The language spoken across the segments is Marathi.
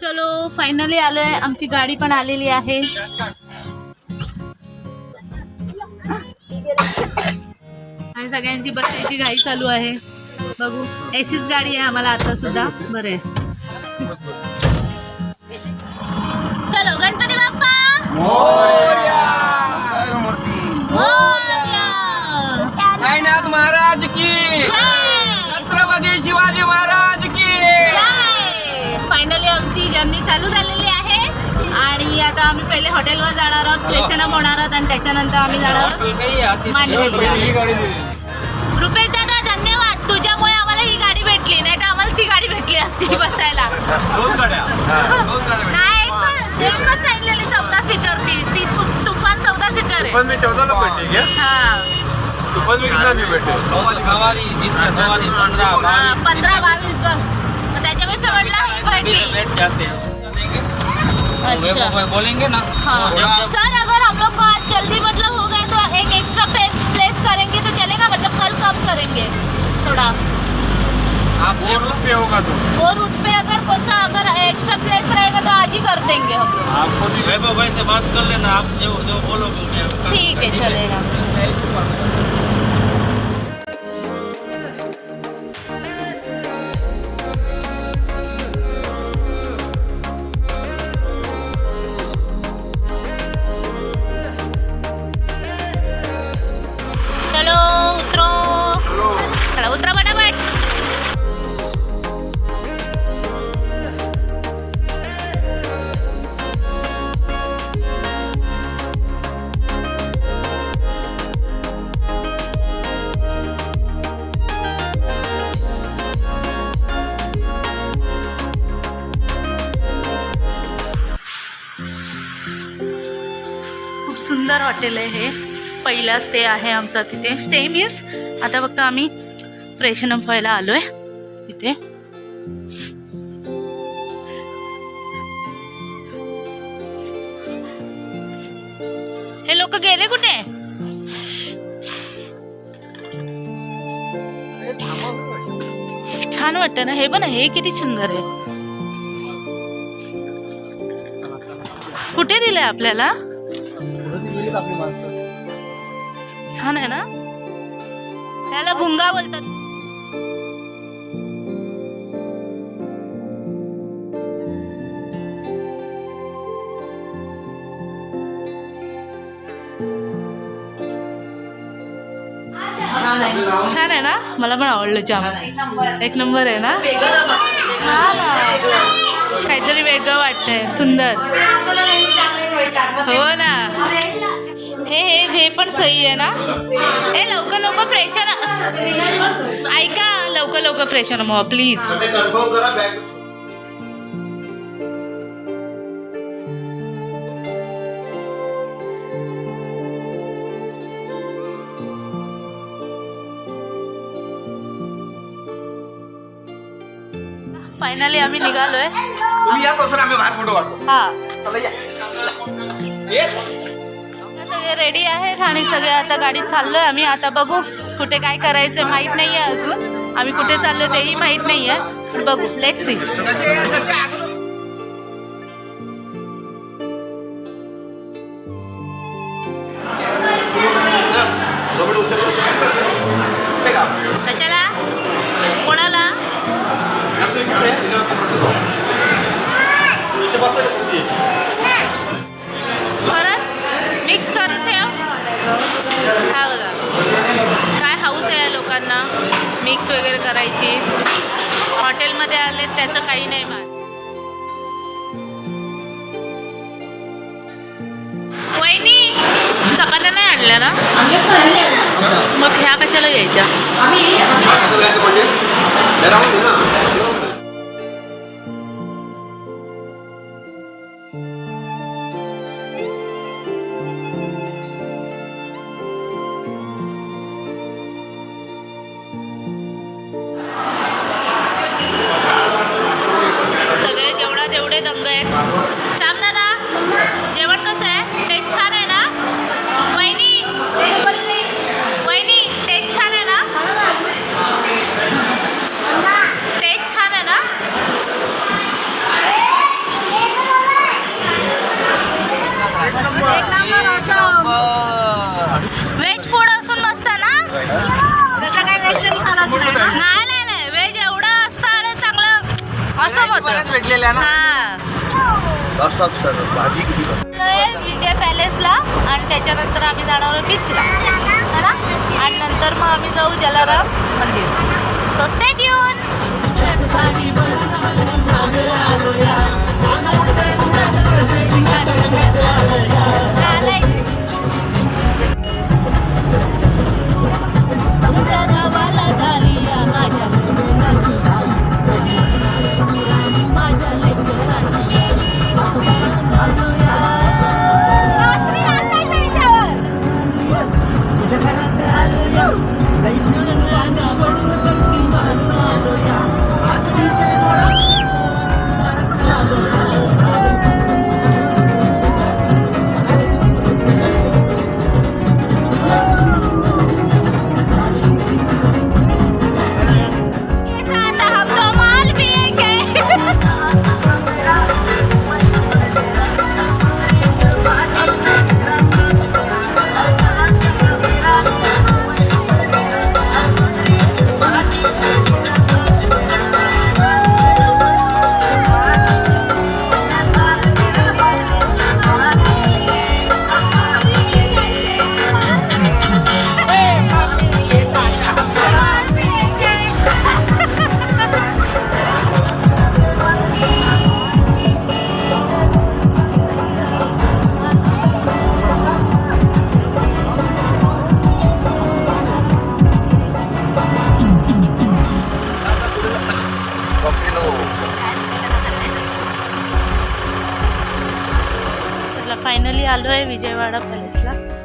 चलो फायनली आलोय. आमची गाडी पण आलेली आहे. आणि सगळ्यांची बसायची घाई चालू आहे. बघू. एसीच गाडी आहे आम्हाला आता सुद्धा. बरे चलो गणपती बाप्पा! जर्नी चालू झालेली आहे. आणि आता आम्ही पहिले हॉटेलवर जाणार आहोत फ्रेशन अप होणार आहोत आणि त्याच्यानंतर आम्ही जाणार आहोत रुपेश दादा धन्यवाद. तुझ्यामुळे आम्हाला ही गाडी भेटली नाही तर आम्हाला ती गाडी भेटली असती बसायला. नाही सांगितलेली चौदा सीटर ती. ती तु- तुफान चौदा सीटर आहे. हा. मी कितना सवारी पंधरा बावीस. बघ मग त्याच्यापेक्षा म्हटलं जाते हैं अच्छा। बोलेंगे ना। हाँ। सर अगर हम लोग को आज जल्दी मतलब हो गए तो एक एक्स्ट्रा प्लेस करेंगे तो चलेगा? मतलब कल कम करेंगे? थोड़ा। आप वो रूट पे होगा तो। वो रूट पे अगर कौन सा अगर एक्स्ट्रा प्लेस रहेगा तो आज ही कर देंगे हम लोग। आपको भी वैभव भाई से बात कर लेना आप जो जो बोलोगे ठीक है चलेगा। हॉटेल आहे. हे पहिला स्टे आहे आमचा तिथे. स्टे मीन्स आता फक्त आम्ही फ्रेशन अप व्हायला आलोय तिथे हे लोक गेले कुठे? छान वाटतं ना. हे पण हे किती सुंदर आहे. कुठे दिलंय आपल्याला? छान आहे ना? त्याला भुंगा बोलतात. छान आहे. ना? मला पण आवडलं जाम एक नंबर आहे ना? हा. ना काहीतरी वेगळं वाटतंय. सुंदर. हो ना. हे हे हे पण सही आहे ना? हे लवकर लवकर फ्रेशन ऐका लवकर लवकर फ्रेशन मग प्लीज फायनली आम्ही निघालोय. तुम्ही या तो सर आम्ही बाहेर फोटो काढतो. हा. चला ये. सगळे रेडी आहेत आणि सगळे आता गाडीत चाललोय. आम्ही आता बघू कुठे काय करायचं माहीत नाहीये अजून. आम्ही कुठे चाललो तेही माहीत नाही आहे बघू. लेट सी हा बघा. काय हाऊस आहे या लोकांना? मिक्स वगैरे करायची. हॉटेलमध्ये आले त्याचं काही नाही मान वहिनी चपात्या नाही आणल्या ना? मग ह्या कशाला घ्यायच्या? बऱ्याच भेटलेल्या ना? हा. भाजी किती विजय पॅलेसला आणि त्याच्यानंतर आम्ही जाणार बीचला है ना? आणि नंतर मग आम्ही जाऊ जलाराम मंदिर. सो स्टे ट्यून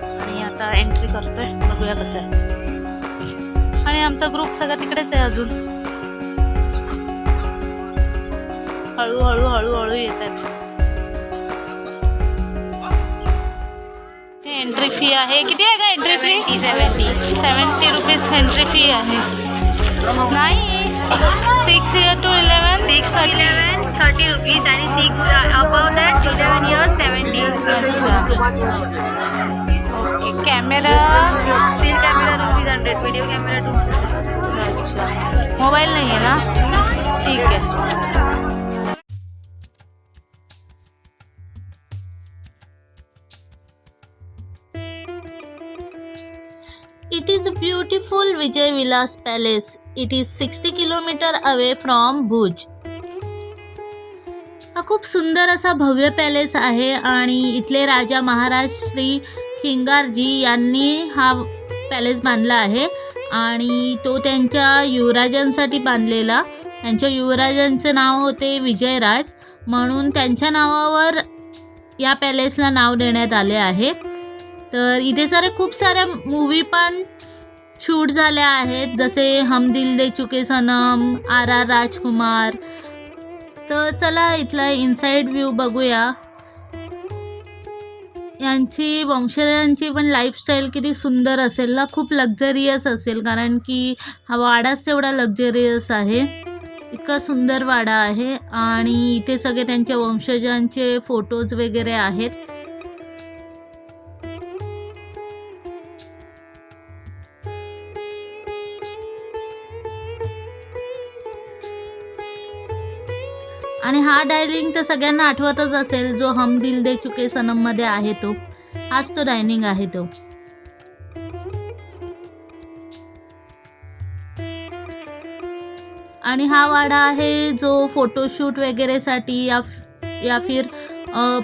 आणि आता एंट्री करतोय. बघूया कसं आहे. आणि आमचा ग्रुप सगळा तिकडेच आहे अजून. हळूहळू हळूहळू येत आहेत. एंट्री फी आहे. किती आहे का entry fee seventy seventy rupees entry fee आहे. नाही. Six year to eleven six to eleven thirty rupees आणि six above that eleven years seventy camera still camera rupees hundred video camera two hundred अच्छा मोबाईल नाही आहे ना ठीक आहे It is a beautiful Vijay Vilas Palace. It is 60 kilometer away from Bhuj. हा खूप सुंदर असा भव्य पॅलेस आहे आणि इथले राजा महाराज श्री हिंगारजी यांनी हा पॅलेस बांधला आहे आणि तो त्यांच्या युवराजांसाठी बांधलेला. त्यांच्या युवराजांचं नाव होते विजयराज. म्हणून त्यांच्या नावावर या पॅलेसला नाव देण्यात आले आहे. तर इथे सारे खूप साऱ्या मूवी पण शूट झाल्या आहेत. जसे हम दिल दे चुके सनम आर आर राजकुमार. तर चला इथला इनसाइड व्ह्यू बघूया. यांची वंशजांची पण लाईफस्टाईल किती सुंदर असेल ना खूप लक्झरियस असेल. कारण की हा वाडाच तेवढा लक्झरियस आहे. इतका सुंदर वाडा आहे. आणि इथे सगळे त्यांच्या वंशजांचे फोटोज वगैरे आहेत. आणि हा डायनिंग तर सगळ्यांना आठवतच असेल जो हम दिल दे चुके सनममध्ये आहे तो. हाच तो डायनिंग आहे तो. आणि हा वाडा आहे जो फोटोशूट वगैरेसाठी या या फिर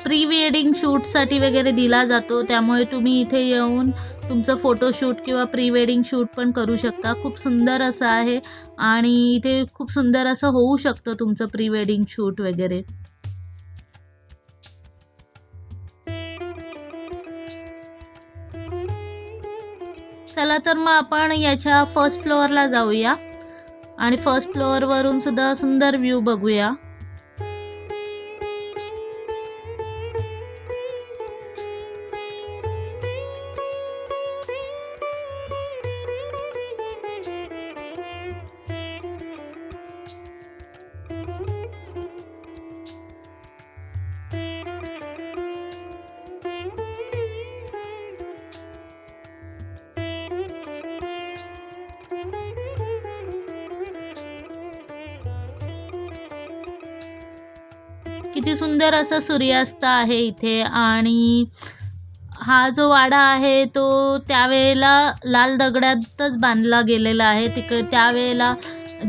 प्री वेडिंग शूटसाठी वगैरे दिला जातो. त्यामुळे तुम्ही इथे येऊन तुमचं फोटोशूट किंवा प्री वेडिंग शूट पण करू शकता. खूप सुंदर असं आहे आणि इथे खूप सुंदर असं होऊ शकतं तुमचं प्री वेडिंग शूट वगैरे. चला तर मग आपण याच्या फर्स्ट फ्लोअरला जाऊया. आणि फर्स्ट फ्लोअरवरून सुद्धा सुंदर व्ह्यू बघूया. किती सुंदर असं सूर्यास्त आहे इथे. आणि हा जो वाडा आहे तो त्यावेळेला लाल दगडातच बांधला गेलेला आहे. तिकडे त्यावेळेला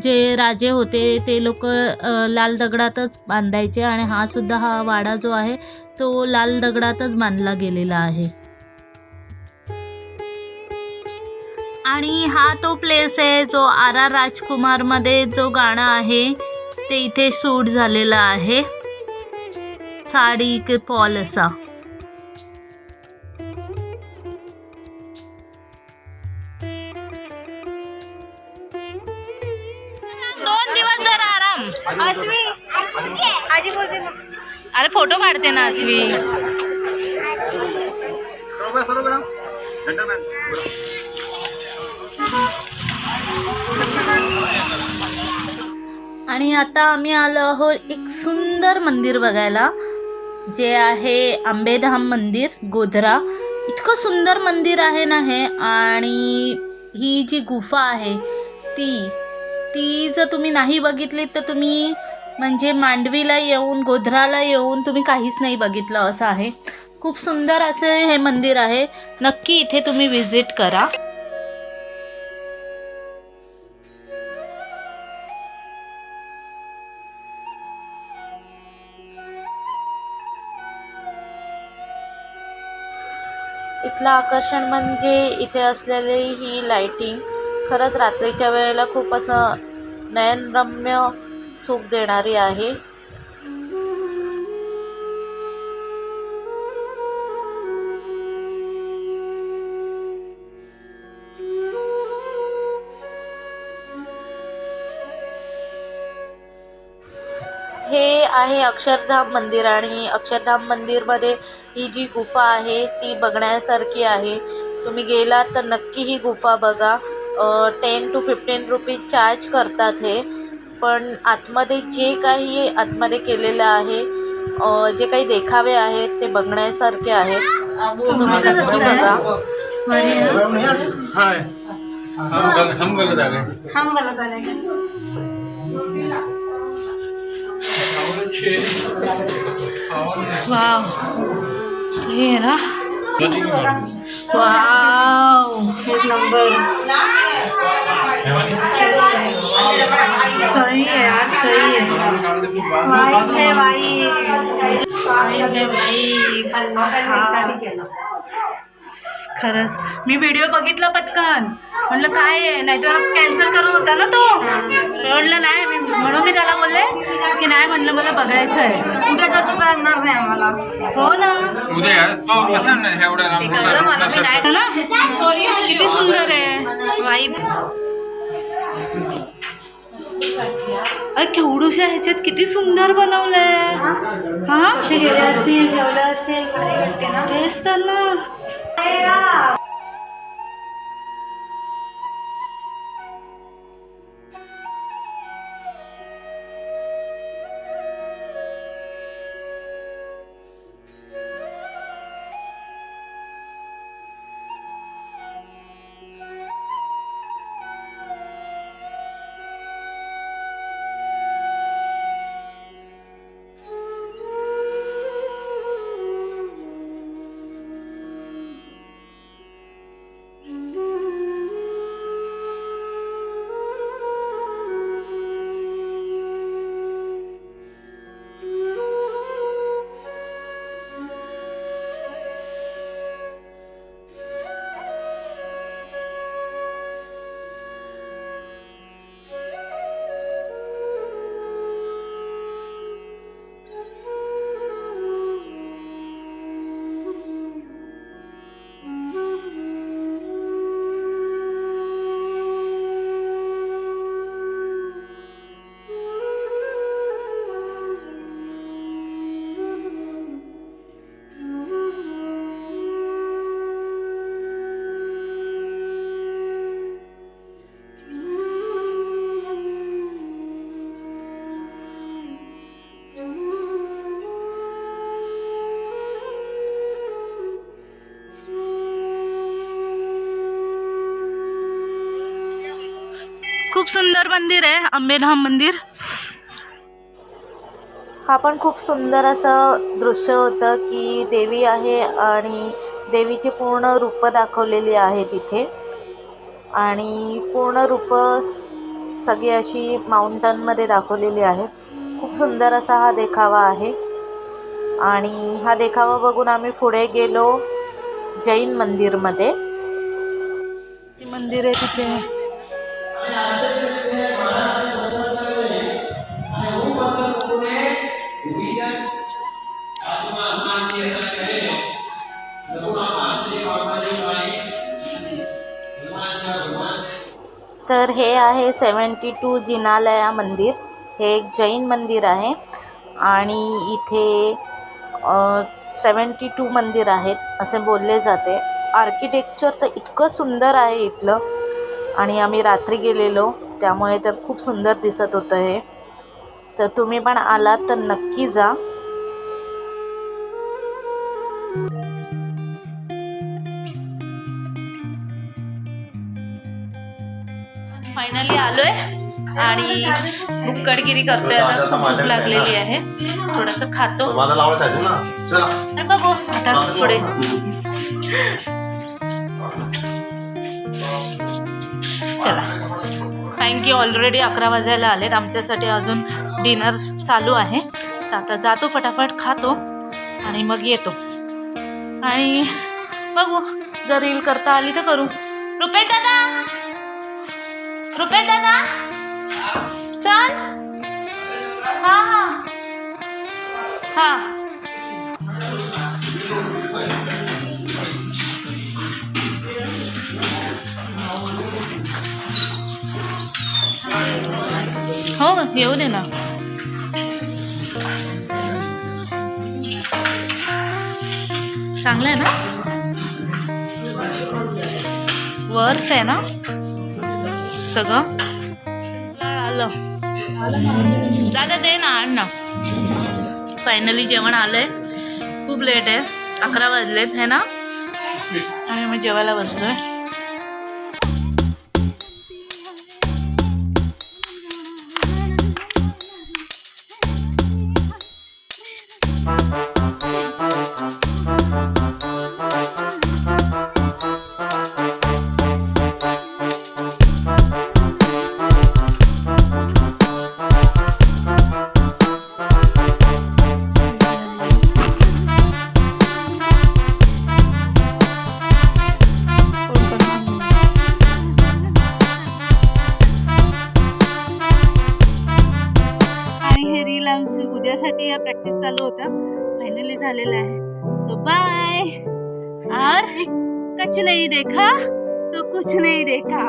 जे राजे होते ते लोक लाल दगडातच बांधायचे आणि हा सुद्धा हा वाडा जो आहे तो लाल दगडातच बांधला गेलेला आहे. आणि हा तो प्लेस आहे जो आर आर राजकुमारमध्ये जो गाणं आहे ते इथे शूट झालेलं आहे. साडी के पॉल असा दोन दिवस जरा आराम. अस्वी आजी बोलते मग अरे फोटो काढते ना अश्वी आणि आता आम्ही आलो आहोत एक सुंदर मंदिर बघायला. जे आहे आंबेधाम मंदिर गोधरा. इतकं सुंदर मंदिर आहे ना हे? आणि ही जी गुफा आहे ती ती जर तुम्ही नाही बघितली तर तुम्ही म्हणजे मांडवीला येऊन गोधराला येऊन तुम्ही काहीच नाही बघितलं असं आहे. खूप सुंदर असे हे मंदिर आहे. नक्की इथे तुम्ही विजिट करा. इथलं आकर्षण म्हणजे इथे असलेली ही लाईटिंग खरंच रात्रीच्या वेळेला खूप असं नयनरम्य सुख देणारी आहे. हे आहे अक्षरधाम मंदिर आणि अक्षरधाम मंदिरमध्ये ही जी गुफा आहे ती बघण्यासारखी आहे. तुम्ही गेलात तर नक्की ही गुफा बघा. Ten to fifteen rupees charge करतात हे. पण आतमध्ये जे काही आतमध्ये केलेलं आहे जे काही देखावे आहेत ते बघण्यासारखे आहेत. तुम्ही नक्की बघा. हाय. हम गलत आ गए हम गलत आले वाव. सही है ना? वाव एक नंबर. सही है यार सही है। वाइब है है वाइब खरंच. मी व्हिडिओ बघितला पटकन. म्हणलं काय आहे? नाहीतर कॅन्सल करत होता ना तो. म्हणलं नाही मी म्हणून मी त्याला बोलले की नाही म्हणलं मला बघायचं आहे. उद्या तर तू करणार नाही आम्हाला. हो ना. उद्या तो कसा नाही एवढ्या हो ना? किती सुंदर आहे. वाइब अरे केवढूशा ह्याच्यात किती सुंदर बनवलंय. हा? गेले असतील ठेवले ना? तेच तर ना. खूप सुंदर मंदिर आहे अंबेधाम मंदिर. हा पण खूप सुंदर असं दृश्य होतं की देवी आहे आणि देवीची पूर्ण रूपं दाखवलेली आहे तिथे. आणि पूर्ण रूपं सगळी अशी माउंटनमध्ये दाखवलेली आहेत खूप सुंदर असा हा देखावा आहे. आणि हा देखावा बघून आम्ही पुढे गेलो जैन मंदिरमध्ये. ती मंदिर आहे तिथे. तर हे आहे सेवन्टी टू जिनालया मंदिर. हे एक जैन मंदिर आहे. आणि इथे सेवन्टी टू मंदिर आहेत असे बोलले जाते. आर्किटेक्चर तर इतकं सुंदर आहे इथलं. आणि आम्ही रात्री गेलेलो त्यामुळे तर खूप सुंदर दिसत होतं हे. तर तुम्ही पण आलात तर नक्की जा. आणि बुक्कडगिरी करतोय आता. खूप भूक लागलेली आहे. थोडस खातो. आणि बघू आता पुढे. चला. थँक्यू ऑलरेडी अकरा वाजायला आलेत. आमच्यासाठी अजून डिनर चालू आहे. तर आता जातो फटाफट खातो आणि मग येतो. आणि बघू जर रील करता आली तर करू. रुपये दादा! रुपये दादा! चल. हां हां. हा. हो येऊ दे ना. चांगलं आहे ना? वर्थ आहे ना? सगळं? दादा दे ना आण ना. फायनली जेवण आलंय. खूप लेट आहे. अकरा वाजलेत है ना? आणि मग जेवायला बसलोय. कुछ नहीं देखा तो कुछ नहीं देखा।